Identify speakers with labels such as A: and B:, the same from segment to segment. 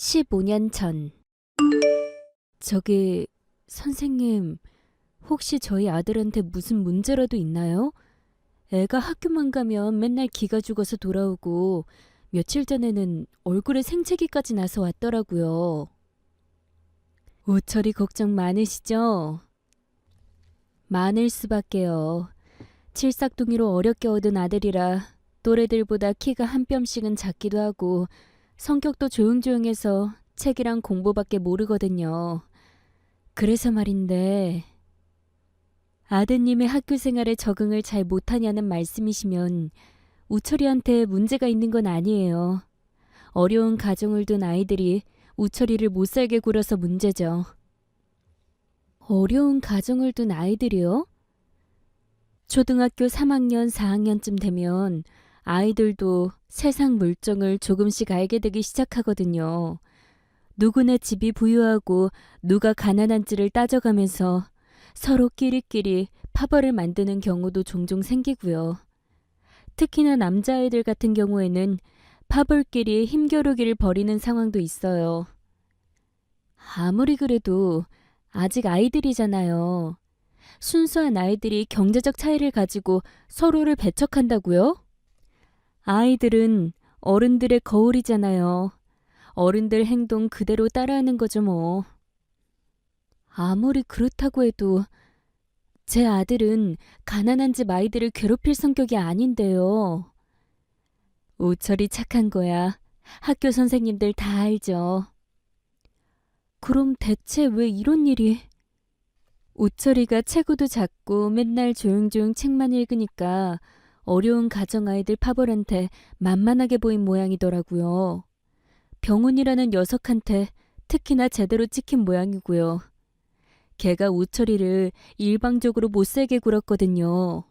A: 15년 전. 저기, 선생님, 혹시 저희 아들한테 무슨 문제라도 있나요? 애가 학교만 가면 맨날 기가 죽어서 돌아오고, 며칠 전에는 얼굴에 생채기까지 나서 왔더라고요. 우철이 걱정 많으시죠? 많을 수밖에요. 칠삭둥이로 어렵게 얻은 아들이라 또래들보다 키가 한 뼘씩은 작기도 하고 성격도 조용조용해서 책이랑 공부밖에 모르거든요. 그래서 말인데 아드님의 학교 생활에 적응을 잘 못하냐는 말씀이시면 우철이한테 문제가 있는 건 아니에요. 어려운 가정을 둔 아이들이 우철이를 못 살게 굴어서 문제죠. 어려운 가정을 둔 아이들이요? 초등학교 3학년, 4학년쯤 되면 아이들도 세상 물정을 조금씩 알게 되기 시작하거든요. 누구네 집이 부유하고 누가 가난한지를 따져가면서 서로 끼리끼리 파벌을 만드는 경우도 종종 생기고요. 특히나 남자아이들 같은 경우에는 파벌끼리 힘겨루기를 벌이는 상황도 있어요. 아무리 그래도 아직 아이들이잖아요. 순수한 아이들이 경제적 차이를 가지고 서로를 배척한다고요? 아이들은 어른들의 거울이잖아요. 어른들 행동 그대로 따라하는 거죠, 뭐. 아무리 그렇다고 해도 제 아들은 가난한 집 아이들을 괴롭힐 성격이 아닌데요. 우철이 착한 거야. 학교 선생님들 다 알죠. 그럼 대체 왜 이런 일이? 우철이가 체구도 작고 맨날 조용조용 책만 읽으니까 어려운 가정 아이들 파벌한테 만만하게 보인 모양이더라고요. 병훈이라는 녀석한테 특히나 제대로 찍힌 모양이고요. 걔가 우철이를 일방적으로 못살게 굴었거든요.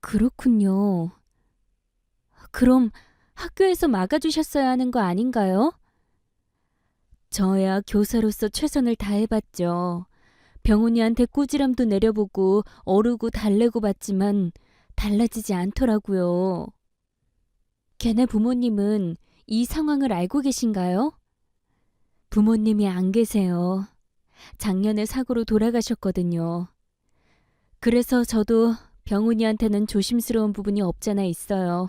A: 그렇군요. 그럼 학교에서 막아주셨어야 하는 거 아닌가요? 저야 교사로서 최선을 다해봤죠. 병훈이한테 꾸지람도 내려보고 어르고 달래고 봤지만 달라지지 않더라고요. 걔네 부모님은 이 상황을 알고 계신가요? 부모님이 안 계세요. 작년에 사고로 돌아가셨거든요. 그래서 저도 병훈이한테는 조심스러운 부분이 없잖아 있어요.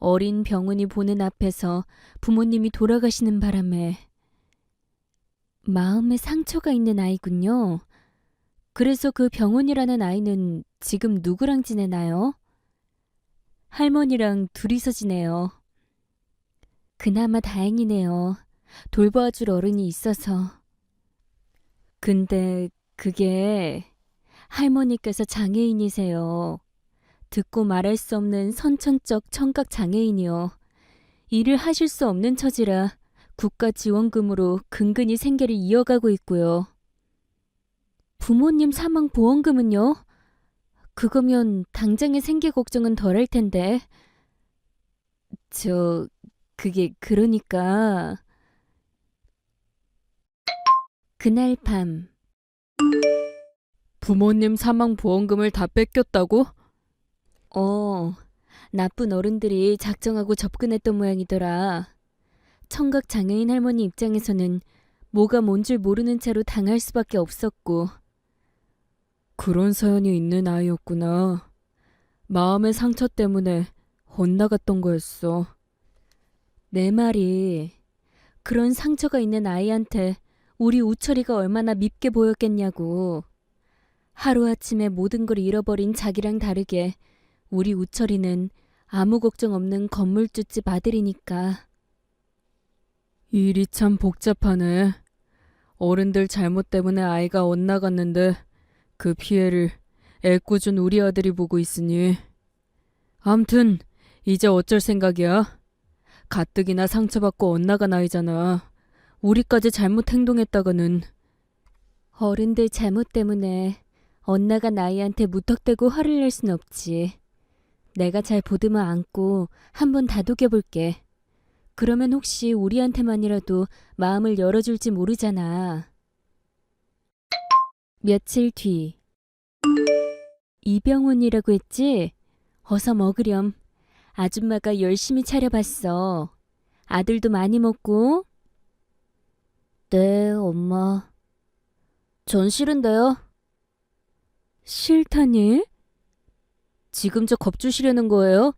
A: 어린 병훈이 보는 앞에서 부모님이 돌아가시는 바람에 마음에 상처가 있는 아이군요. 그래서 그 병훈이라는 아이는 지금 누구랑 지내나요? 할머니랑 둘이서 지내요. 그나마 다행이네요. 돌봐 줄 어른이 있어서. 근데 그게 할머니께서 장애인이세요. 듣고 말할 수 없는 선천적 청각 장애인이요. 일을 하실 수 없는 처지라 국가 지원금으로 근근히 생계를 이어가고 있고요. 부모님 사망 보험금은요? 그거면 당장의 생계 걱정은 덜할 텐데. 저, 그게 그러니까. 그날 밤.
B: 부모님 사망 보험금을 다 뺏겼다고?
A: 어, 나쁜 어른들이 작정하고 접근했던 모양이더라. 청각 장애인 할머니 입장에서는 뭐가 뭔 줄 모르는 채로 당할 수밖에 없었고,
B: 그런 사연이 있는 아이였구나. 마음의 상처 때문에 엇나갔던 거였어.
A: 내 말이 그런 상처가 있는 아이한테 우리 우철이가 얼마나 밉게 보였겠냐고. 하루아침에 모든 걸 잃어버린 자기랑 다르게 우리 우철이는 아무 걱정 없는 건물주집 아들이니까.
B: 일이 참 복잡하네. 어른들 잘못 때문에 아이가 엇나갔는데 그 피해를 애꿎은 우리 아들이 보고 있으니. 암튼 이제 어쩔 생각이야? 가뜩이나 상처받고 엇나간 아이잖아. 우리까지 잘못 행동했다가는
A: 어른들 잘못 때문에 엇나간 아이한테 무턱대고 화를 낼 순 없지. 내가 잘 보듬어 안고 한번 다독여 볼게. 그러면 혹시 우리한테만이라도 마음을 열어줄지 모르잖아. 며칠 뒤. 이병훈이라고 했지? 어서 먹으렴. 아줌마가 열심히 차려봤어. 아들도 많이 먹고 네, 엄마. 전 싫은데요. 싫다니? 지금 저 겁주시려는 거예요?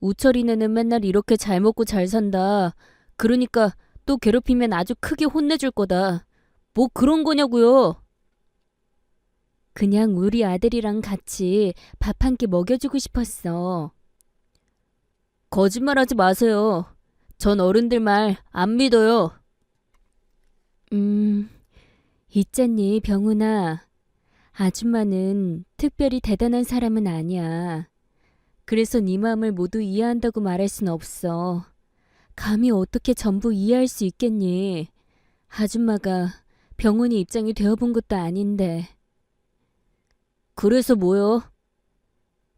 A: 우철이네는 맨날 이렇게 잘 먹고 잘 산다. 그러니까 또 괴롭히면 아주 크게 혼내줄 거다. 뭐 그런 거냐고요? 그냥 우리 아들이랑 같이 밥 한 끼 먹여주고 싶었어. 거짓말하지 마세요. 전 어른들 말 안 믿어요. 음, 있잖니, 병훈아. 아줌마는 특별히 대단한 사람은 아니야. 그래서 네 마음을 모두 이해한다고 말할 순 없어. 감히 어떻게 전부 이해할 수 있겠니? 아줌마가 병훈이 입장이 되어본 것도 아닌데. 그래서 뭐요?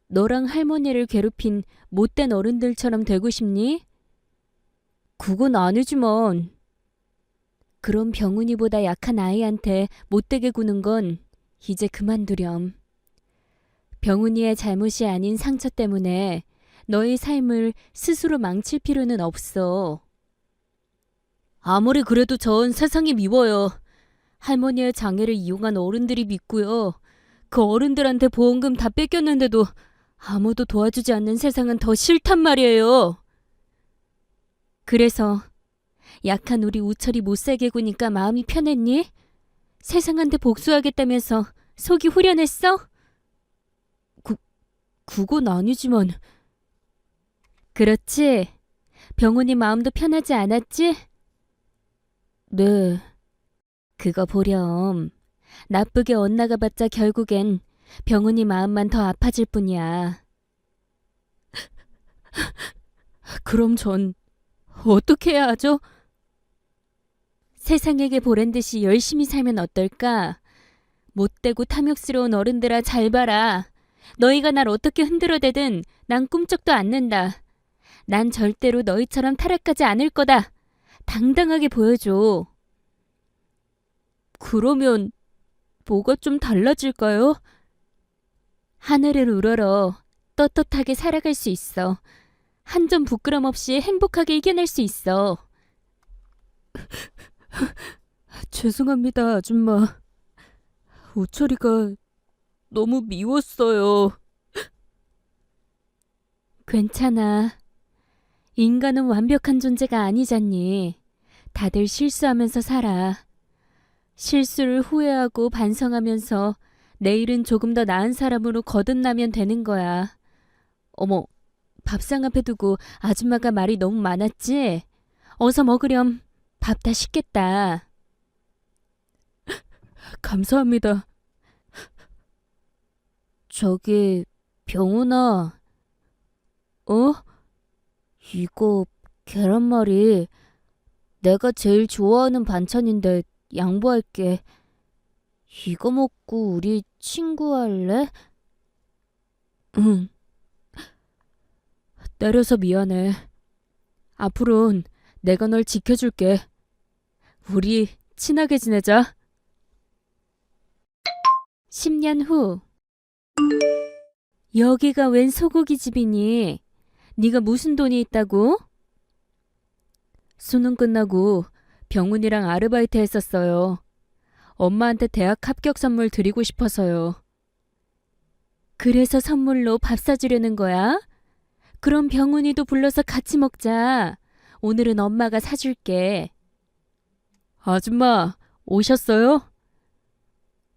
A: 너랑 할머니를 괴롭힌 못된 어른들처럼 되고 싶니? 그건 아니지만. 그럼 병훈이보다 약한 아이한테 못되게 구는 건 이제 그만두렴. 병훈이의 잘못이 아닌 상처 때문에 너의 삶을 스스로 망칠 필요는 없어. 아무리 그래도 전 세상이 미워요. 할머니의 장애를 이용한 어른들이 믿고요. 그 어른들한테 보험금 다 뺏겼는데도 아무도 도와주지 않는 세상은 더 싫단 말이에요. 그래서 약한 우리 우철이 못 살게 구니까 마음이 편했니? 세상한테 복수하겠다면서 속이 후련했어? 그, 그건 아니지만. 그렇지. 병훈이 마음도 편하지 않았지? 네. 그거 보렴. 나쁘게 엇나가봤자 결국엔 병훈이 마음만 더 아파질 뿐이야. 그럼 전 어떻게 해야 하죠? 세상에게 보란 듯이 열심히 살면 어떨까? 못되고 탐욕스러운 어른들아 잘 봐라. 너희가 날 어떻게 흔들어대든 난 꿈쩍도 않는다. 난 절대로 너희처럼 타락하지 않을 거다. 당당하게 보여줘. 그러면 뭐가 좀 달라질까요? 하늘을 우러러 떳떳하게 살아갈 수 있어. 한 점 부끄럼 없이 행복하게 이겨낼 수 있어. 죄송합니다, 아줌마. 우철이가 너무 미웠어요. 괜찮아. 인간은 완벽한 존재가 아니잖니. 다들 실수하면서 살아. 실수를 후회하고 반성하면서 내일은 조금 더 나은 사람으로 거듭나면 되는 거야. 어머, 밥상 앞에 두고 아줌마가 말이 너무 많았지? 어서 먹으렴. 밥 다 식겠다. 감사합니다. 저기, 병훈아. 어? 이거 계란말이 내가 제일 좋아하는 반찬인데 양보할게. 이거 먹고 우리 친구 할래? 응. 때려서 미안해. 앞으론 내가 널 지켜줄게. 우리 친하게 지내자. 10년 후. 여기가 웬 소고기 집이니? 네가 무슨 돈이 있다고? 수능 끝나고 병훈이랑 아르바이트 했었어요. 엄마한테 대학 합격 선물 드리고 싶어서요. 그래서 선물로 밥 사주려는 거야? 그럼 병훈이도 불러서 같이 먹자. 오늘은 엄마가 사줄게. 아줌마, 오셨어요?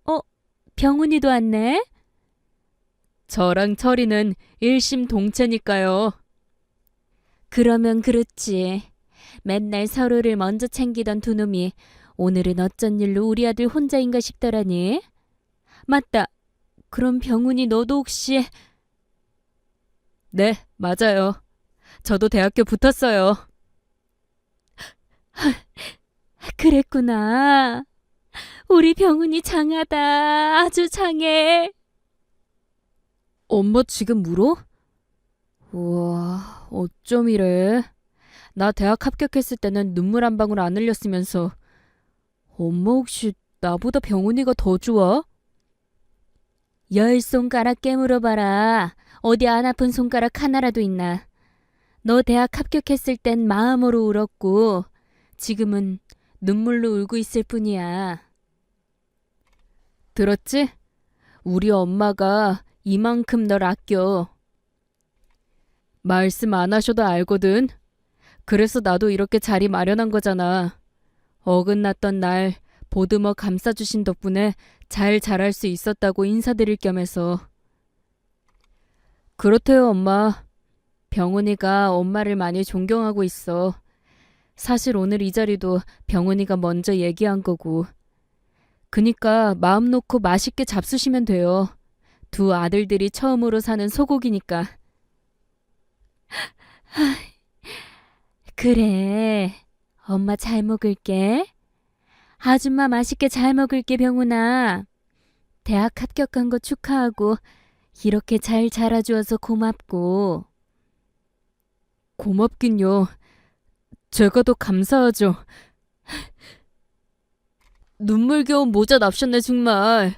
A: 어, 병훈이도 왔네? 저랑 철이는 일심 동체니까요. 그러면 그렇지. 맨날 서로를 먼저 챙기던 두 놈이 오늘은 어쩐 일로 우리 아들 혼자인가 싶더라니. 맞다. 그럼 병훈이 너도 혹시... 네, 맞아요. 저도 대학교 붙었어요. 그랬구나. 우리 병훈이 장하다. 아주 장해. 엄마 지금 물어? 우와, 어쩜 이래. 나 대학 합격했을 때는 눈물 한 방울 안 흘렸으면서 엄마 혹시 나보다 병훈이가 더 좋아? 열 손가락 깨물어봐라. 어디 안 아픈 손가락 하나라도 있나. 너 대학 합격했을 땐 마음으로 울었고 지금은 눈물로 울고 있을 뿐이야.
B: 들었지? 우리 엄마가 이만큼 널 아껴. 말씀 안 하셔도 알거든. 그래서 나도 이렇게 자리 마련한 거잖아. 어긋났던 날 보듬어 감싸주신 덕분에 잘 자랄 수 있었다고 인사드릴 겸 해서. 그렇대요, 엄마. 병훈이가 엄마를 많이 존경하고 있어. 사실 오늘 이 자리도 병훈이가 먼저 얘기한 거고. 그니까 마음 놓고 맛있게 잡수시면 돼요. 두 아들들이 처음으로 사는 소고기니까.
A: 그래. 엄마 잘 먹을게. 아줌마 맛있게 잘 먹을게, 병훈아. 대학 합격한 거 축하하고, 이렇게 잘 자라주어서 고맙고.
B: 고맙긴요. 제가 더 감사하죠. 눈물겨운 모자 납셨네 정말.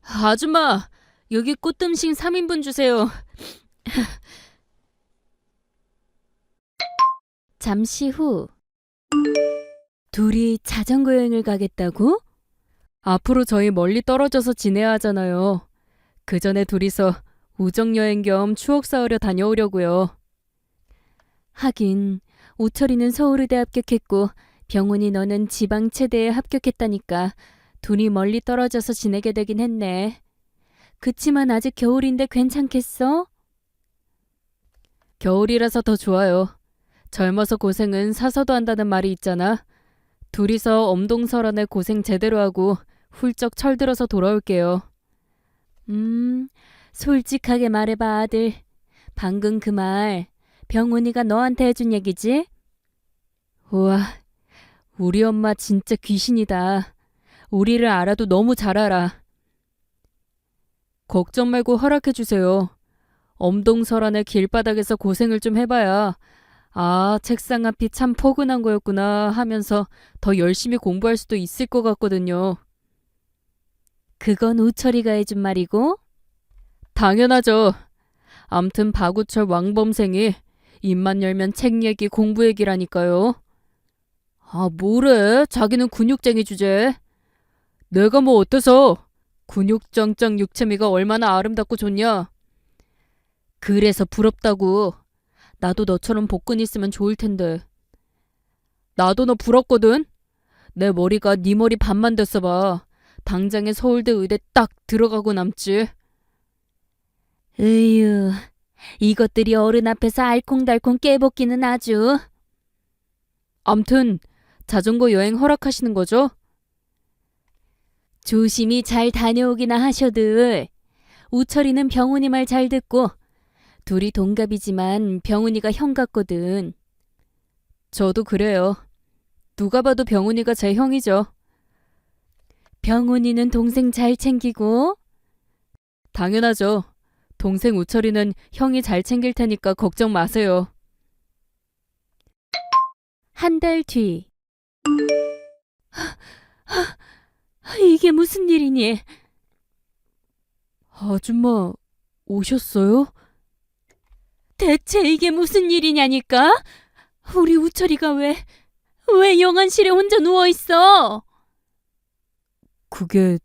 B: 아줌마 여기 꽃등심 3인분 주세요.
A: 잠시 후. 둘이 자전거 여행을 가겠다고?
B: 앞으로 저희 멀리 떨어져서 지내야 하잖아요. 그 전에 둘이서 우정 여행 겸 추억 쌓으려 다녀오려고요.
A: 하긴, 우철이는 서울의대 합격했고, 병훈이 너는 지방 체대에 합격했다니까, 둘이 멀리 떨어져서 지내게 되긴 했네. 그치만 아직 겨울인데 괜찮겠어?
B: 겨울이라서 더 좋아요. 젊어서 고생은 사서도 한다는 말이 있잖아. 둘이서 엄동설안에 고생 제대로 하고 훌쩍 철들어서 돌아올게요.
A: 음, 솔직하게 말해봐, 아들. 방금 그 말, 병훈이가 너한테 해준 얘기지?
B: 우와, 우리 엄마 진짜 귀신이다. 우리를 알아도 너무 잘 알아. 걱정 말고 허락해 주세요. 엄동설안의 길바닥에서 고생을 좀 해봐야 아, 책상 앞이 참 포근한 거였구나 하면서 더 열심히 공부할 수도 있을 것 같거든요.
A: 그건 우철이가 해준 말이고,
B: 당연하죠. 암튼 박우철 왕범생이 입만 열면 책 얘기, 공부 얘기라니까요. 아, 뭐래? 자기는 근육쟁이 주제. 내가 뭐 어때서? 근육짱짱 육체미가 얼마나 아름답고 좋냐? 그래서 부럽다고. 나도 너처럼 복근 있으면 좋을 텐데. 나도 너 부럽거든? 내 머리가 네 머리 반만 됐어 봐. 당장에 서울대 의대 딱 들어가고 남지.
A: 으유, 이것들이 어른 앞에서 알콩달콩 깨볶기는 아주.
B: 암튼 자전거 여행 허락하시는 거죠?
A: 조심히 잘 다녀오기나 하셔들. 우철이는 병훈이 말 잘 듣고, 둘이 동갑이지만 병훈이가 형 같거든.
B: 저도 그래요. 누가 봐도 병훈이가 제 형이죠.
A: 병훈이는 동생 잘 챙기고,
B: 당연하죠. 동생 우철이는 형이 잘 챙길 테니까 걱정 마세요.
A: 한 달 뒤. 이게 무슨 일이니?
B: 아줌마 오셨어요?
A: 대체 이게 무슨 일이냐니까? 우리 우철이가 왜, 왜 영안실에 혼자 누워있어?
B: 그게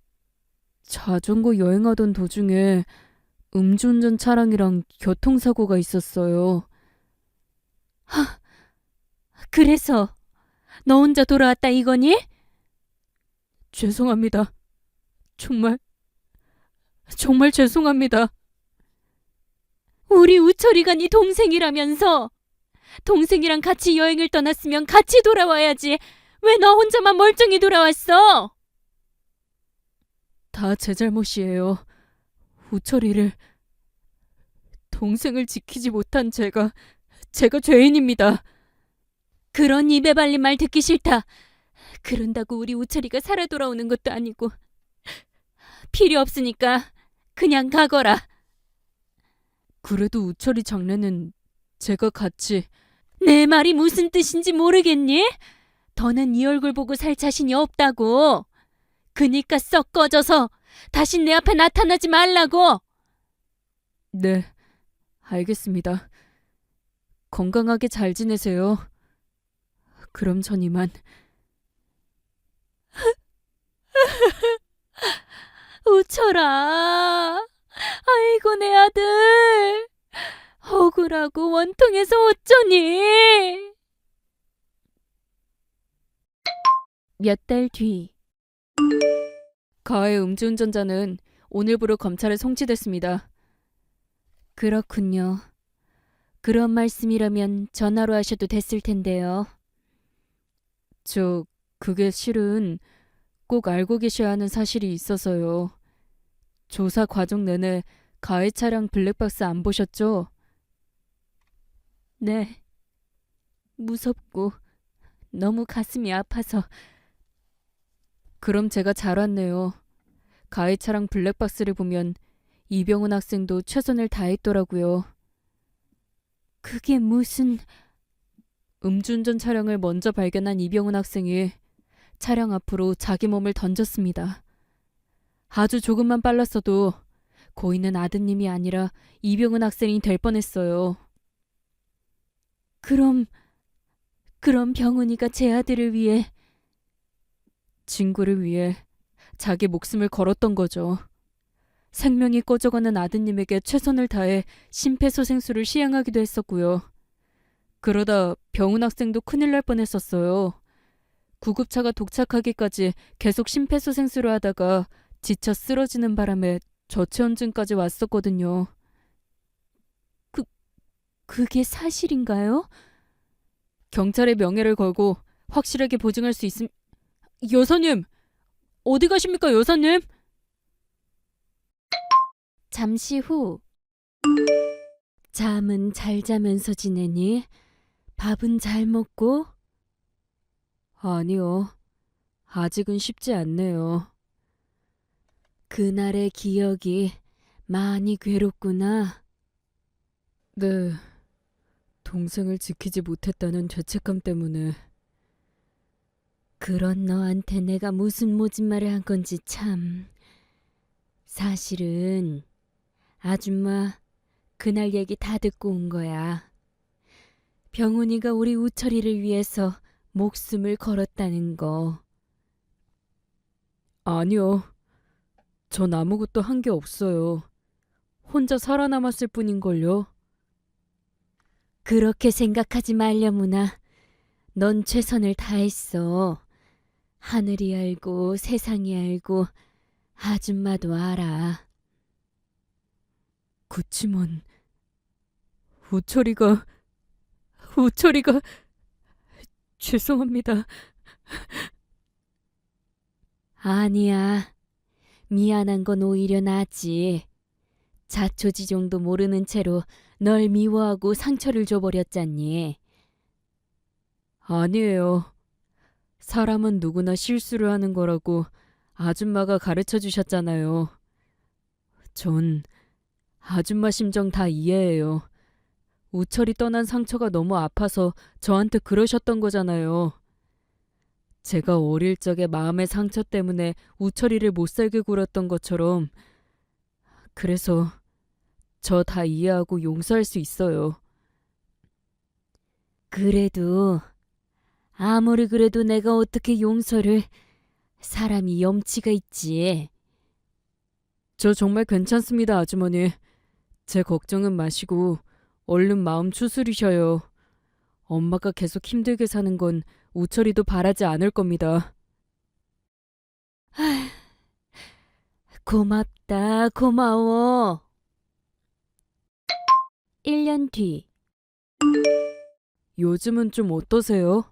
B: 자전거 여행하던 도중에 음주운전 차량이랑 교통사고가 있었어요.
A: 그래서 너 혼자 돌아왔다 이거니?
B: 죄송합니다. 정말 정말 죄송합니다.
A: 우리 우철이가 네 동생이라면서 동생이랑 같이 여행을 떠났으면 같이 돌아와야지 왜 너 혼자만 멀쩡히 돌아왔어?
B: 다 제 잘못이에요. 우철이를 동생을 지키지 못한 제가 제가 죄인입니다.
A: 그런 입에 발린 말 듣기 싫다. 그런다고 우리 우철이가 살아 돌아오는 것도 아니고 필요 없으니까 그냥 가거라.
B: 그래도 우철이 장례는 제가 같이
A: 내 말이 무슨 뜻인지 모르겠니? 더는 네 얼굴 보고 살 자신이 없다고. 그니까 썩 꺼져서 다시 내 앞에 나타나지 말라고.
B: 네, 알겠습니다. 건강하게 잘 지내세요. 그럼 전 이만.
A: 우철아. 아이고, 내 아들. 억울하고 원통해서 어쩌니? 몇 달 뒤.
B: 가해 음주운전자는 오늘부로 검찰에 송치됐습니다.
A: 그렇군요. 그런 말씀이라면 전화로 하셔도 됐을 텐데요.
B: 저 그게 실은 꼭 알고 계셔야 하는 사실이 있어서요. 조사 과정 내내 가해 차량 블랙박스 안 보셨죠?
A: 네. 무섭고 너무 가슴이 아파서
B: 그럼 제가 잘 왔네요. 가해 차량 블랙박스를 보면 이병훈 학생도 최선을 다했더라고요.
A: 그게 무슨
B: 음주운전 차량을 먼저 발견한 이병훈 학생이 차량 앞으로 자기 몸을 던졌습니다. 아주 조금만 빨랐어도 고인은 아드님이 아니라 이병훈 학생이 될 뻔했어요.
A: 그럼 그럼 병훈이가 제 아들을 위해
B: 친구를 위해 자기 목숨을 걸었던 거죠. 생명이 꺼져가는 아드님에게 최선을 다해 심폐소생술을 시행하기도 했었고요. 그러다 병훈 학생도 큰일 날 뻔했었어요. 구급차가 도착하기까지 계속 심폐소생술을 하다가 지쳐 쓰러지는 바람에 저체온증까지 왔었거든요.
A: 그게 사실인가요?
B: 경찰의 명예를 걸고 확실하게 보증할 수 있음. 여사님! 어디 가십니까, 여사님?
A: 잠시 후 잠은 잘 자면서 지내니 밥은 잘 먹고
B: 아니요. 아직은 쉽지 않네요.
A: 그날의 기억이 많이 괴롭구나.
B: 네. 동생을 지키지 못했다는 죄책감 때문에
A: 그런 너한테 내가 무슨 모진말을 한 건지 참. 사실은 아줌마 그날 얘기 다 듣고 온 거야. 병훈이가 우리 우철이를 위해서 목숨을 걸었다는 거.
B: 아니요. 전 아무것도 한 게 없어요. 혼자 살아남았을 뿐인걸요.
A: 그렇게 생각하지 말려무나. 넌 최선을 다했어. 하늘이 알고 세상이 알고 아줌마도 알아.
B: 그치만 우철이가 우철이가 죄송합니다.
A: 아니야. 미안한 건 오히려 낫지. 자초지종도 모르는 채로 널 미워하고 상처를 줘버렸잖니.
B: 아니에요. 사람은 누구나 실수를 하는 거라고 아줌마가 가르쳐 주셨잖아요. 전 아줌마 심정 다 이해해요. 우철이 떠난 상처가 너무 아파서 저한테 그러셨던 거잖아요. 제가 어릴 적에 마음의 상처 때문에 우철이를 못 살게 굴었던 것처럼 그래서 저 다 이해하고 용서할 수 있어요.
A: 그래도 아무리 그래도 내가 어떻게 용서를 사람이 염치가 있지.
B: 저 정말 괜찮습니다, 아주머니. 제 걱정은 마시고 얼른 마음 추스리셔요. 엄마가 계속 힘들게 사는 건 우철이도 바라지 않을 겁니다.
A: 고맙다, 고마워. 1년 뒤,
B: 요즘은 좀 어떠세요?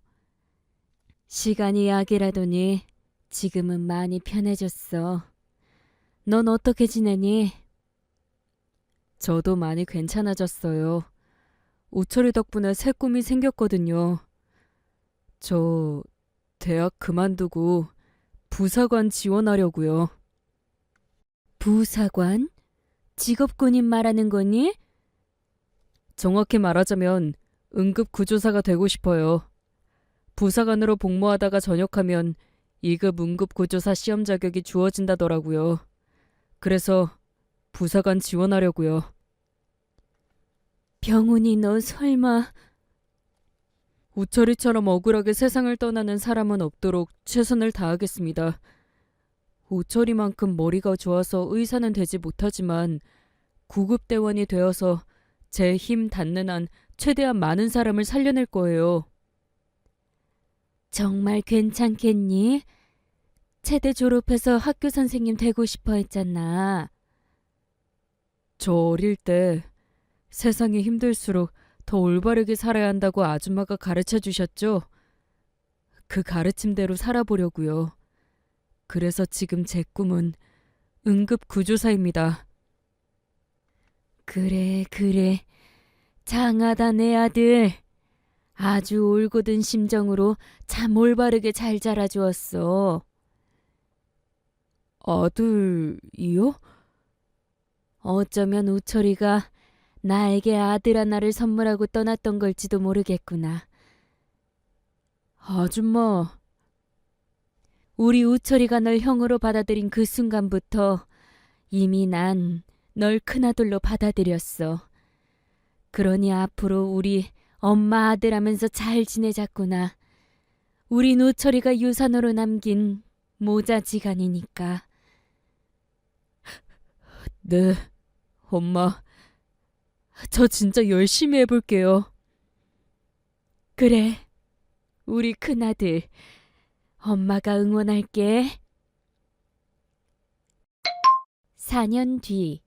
A: 시간이 약이라더니 지금은 많이 편해졌어. 넌 어떻게 지내니?
B: 저도 많이 괜찮아졌어요. 우철이 덕분에 새 꿈이 생겼거든요. 저 대학 그만두고 부사관 지원하려고요.
A: 부사관? 직업군인 말하는 거니?
B: 정확히 말하자면 응급 구조사가 되고 싶어요. 부사관으로 복무하다가 전역하면 2급 응급 구조사 시험 자격이 주어진다더라고요. 그래서 부사관 지원하려고요.
A: 병훈이 너 설마
B: 우철이처럼 억울하게 세상을 떠나는 사람은 없도록 최선을 다하겠습니다. 오철이만큼 머리가 좋아서 의사는 되지 못하지만 구급대원이 되어서 제 힘 닿는 한 최대한 많은 사람을 살려낼 거예요.
A: 정말 괜찮겠니? 체대 졸업해서 학교 선생님 되고 싶어 했잖아.
B: 저 어릴 때 세상이 힘들수록 더 올바르게 살아야 한다고 아줌마가 가르쳐 주셨죠? 그 가르침대로 살아보려고요. 그래서 지금 제 꿈은 응급 구조사입니다.
A: 그래, 그래. 장하다, 내 아들. 아주 올곧은 심정으로 참 올바르게 잘 자라주었어.
B: 아들이요?
A: 어쩌면 우철이가 나에게 아들 하나를 선물하고 떠났던 걸지도 모르겠구나.
B: 아줌마,
A: 우리 우철이가 널 형으로 받아들인 그 순간부터 이미 난 널 큰아들로 받아들였어. 그러니 앞으로 우리 엄마 아들 하면서 잘 지내자꾸나. 우리 우철이가 유산으로 남긴 모자지간이니까.
B: 네, 엄마. 저 진짜 열심히 해볼게요.
A: 그래, 우리 큰아들. 엄마가 응원할게. 4년 뒤.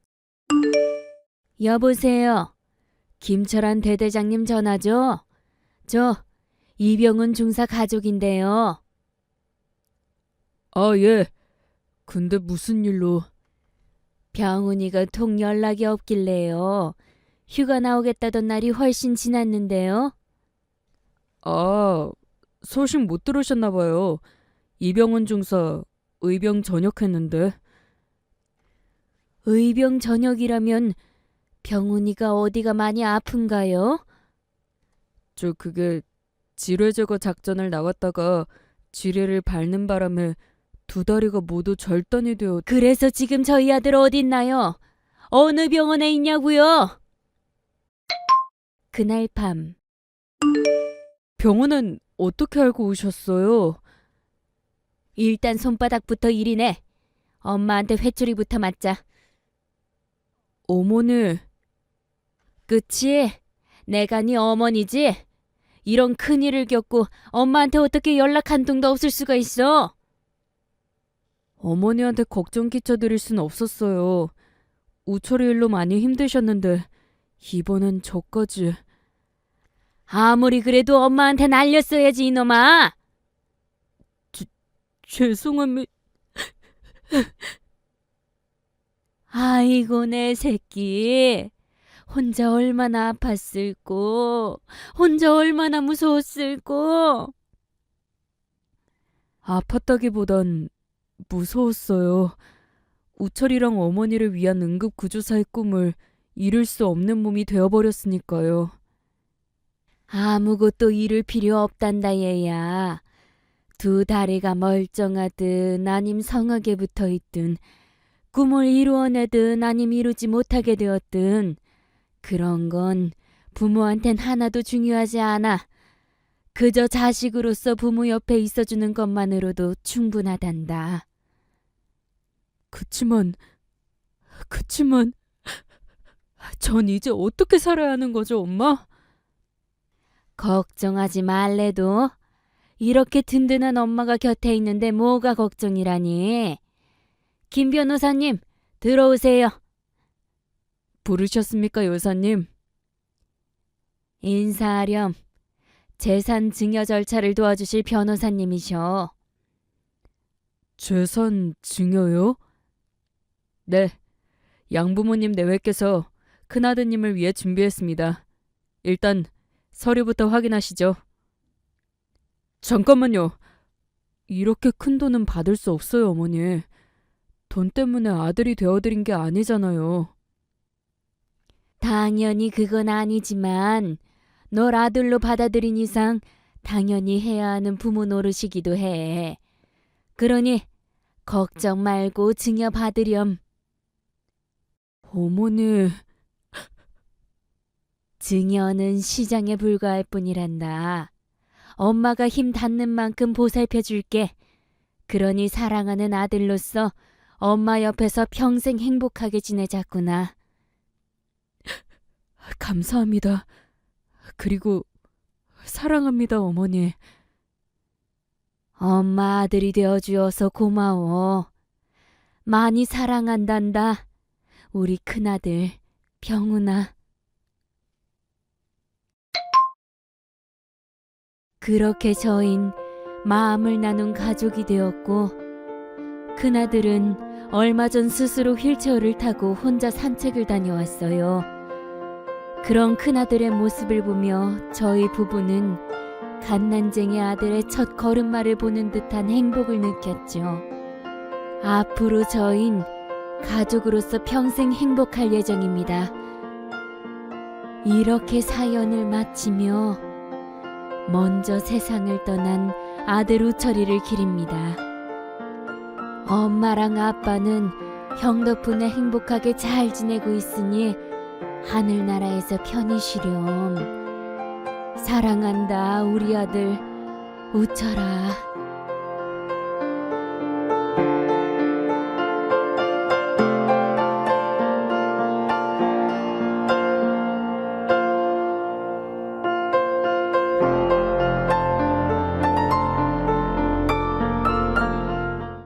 A: 여보세요. 김철환 대대장님 전화죠? 저 이병훈 중사 가족인데요.
B: 아, 예. 근데 무슨 일로?
A: 병훈이가 통 연락이 없길래요. 휴가 나오겠다던 날이 훨씬 지났는데요.
B: 아, 소식 못 들으셨나 봐요. 이병헌 중사 의병 전역했는데.
A: 의병 전역이라면 병훈이가 어디가 많이 아픈가요?
B: 저 그게 지뢰 제거 작전을 나갔다가 지뢰를 밟는 바람에 두 다리가 모두 절단이 되어
A: 그래서 지금 저희 아들 어디 있나요? 어느 병원에 있냐고요? 그날 밤
B: 병원은 어떻게 알고 오셨어요?
A: 일단 손바닥부터 일이네. 엄마한테 회초리부터 맞자.
B: 어머니,
A: 그치? 내가 네 어머니지? 이런 큰일을 겪고 엄마한테 어떻게 연락 한 통도 없을 수가 있어?
B: 어머니한테 걱정 끼쳐드릴 순 없었어요. 우철이 일로 많이 힘드셨는데 이번엔 저까지.
A: 아무리 그래도 엄마한테 날렸어야지 이놈아.
B: 죄송합니다.
A: 아이고 내 새끼. 혼자 얼마나 아팠을꼬. 혼자 얼마나 무서웠을꼬.
B: 아팠다기보단 무서웠어요. 우철이랑 어머니를 위한 응급구조사의 꿈을 이룰 수 없는 몸이 되어버렸으니까요.
A: 아무것도 이룰 필요 없단다 얘야. 두 다리가 멀쩡하든 아님 성하게 붙어 있든 꿈을 이루어내든 아님 이루지 못하게 되었든 그런 건 부모한텐 하나도 중요하지 않아. 그저 자식으로서 부모 옆에 있어주는 것만으로도 충분하단다.
B: 그치만, 그치만, 전 이제 어떻게 살아야 하는 거죠, 엄마?
A: 걱정하지 말래도 이렇게 든든한 엄마가 곁에 있는데 뭐가 걱정이라니. 김 변호사님, 들어오세요.
B: 부르셨습니까, 여사님?
A: 인사하렴. 재산 증여 절차를 도와주실 변호사님이셔.
B: 재산 증여요? 네. 양부모님 내외께서 큰아드님을 위해 준비했습니다. 일단 서류부터 확인하시죠. 잠깐만요. 이렇게 큰 돈은 받을 수 없어요, 어머니. 돈 때문에 아들이 되어드린 게 아니잖아요.
A: 당연히 그건 아니지만 널 아들로 받아들인 이상 당연히 해야 하는 부모 노릇이기도 해. 그러니 걱정 말고 증여 받으렴.
B: 어머니,
A: 증여는 시장에 불과할 뿐이란다. 엄마가 힘 닿는 만큼 보살펴 줄게. 그러니 사랑하는 아들로서 엄마 옆에서 평생 행복하게 지내자꾸나.
B: 감사합니다. 그리고 사랑합니다, 어머니.
A: 엄마 아들이 되어 주어서 고마워. 많이 사랑한단다. 우리 큰아들, 병훈아. 그렇게 저흰 마음을 나눈 가족이 되었고, 큰아들은 얼마 전 스스로 휠체어를 타고 혼자 산책을 다녀왔어요. 그런 큰아들의 모습을 보며 저희 부부는 갓난쟁이 아들의 첫 걸음마를 보는 듯한 행복을 느꼈죠. 앞으로 저흰 가족으로서 평생 행복할 예정입니다. 이렇게 사연을 마치며 먼저 세상을 떠난 아들 우철이를 기립니다. 엄마랑 아빠는 형 덕분에 행복하게 잘 지내고 있으니 하늘나라에서 편히 쉬렴. 사랑한다, 우리 아들. 우철아.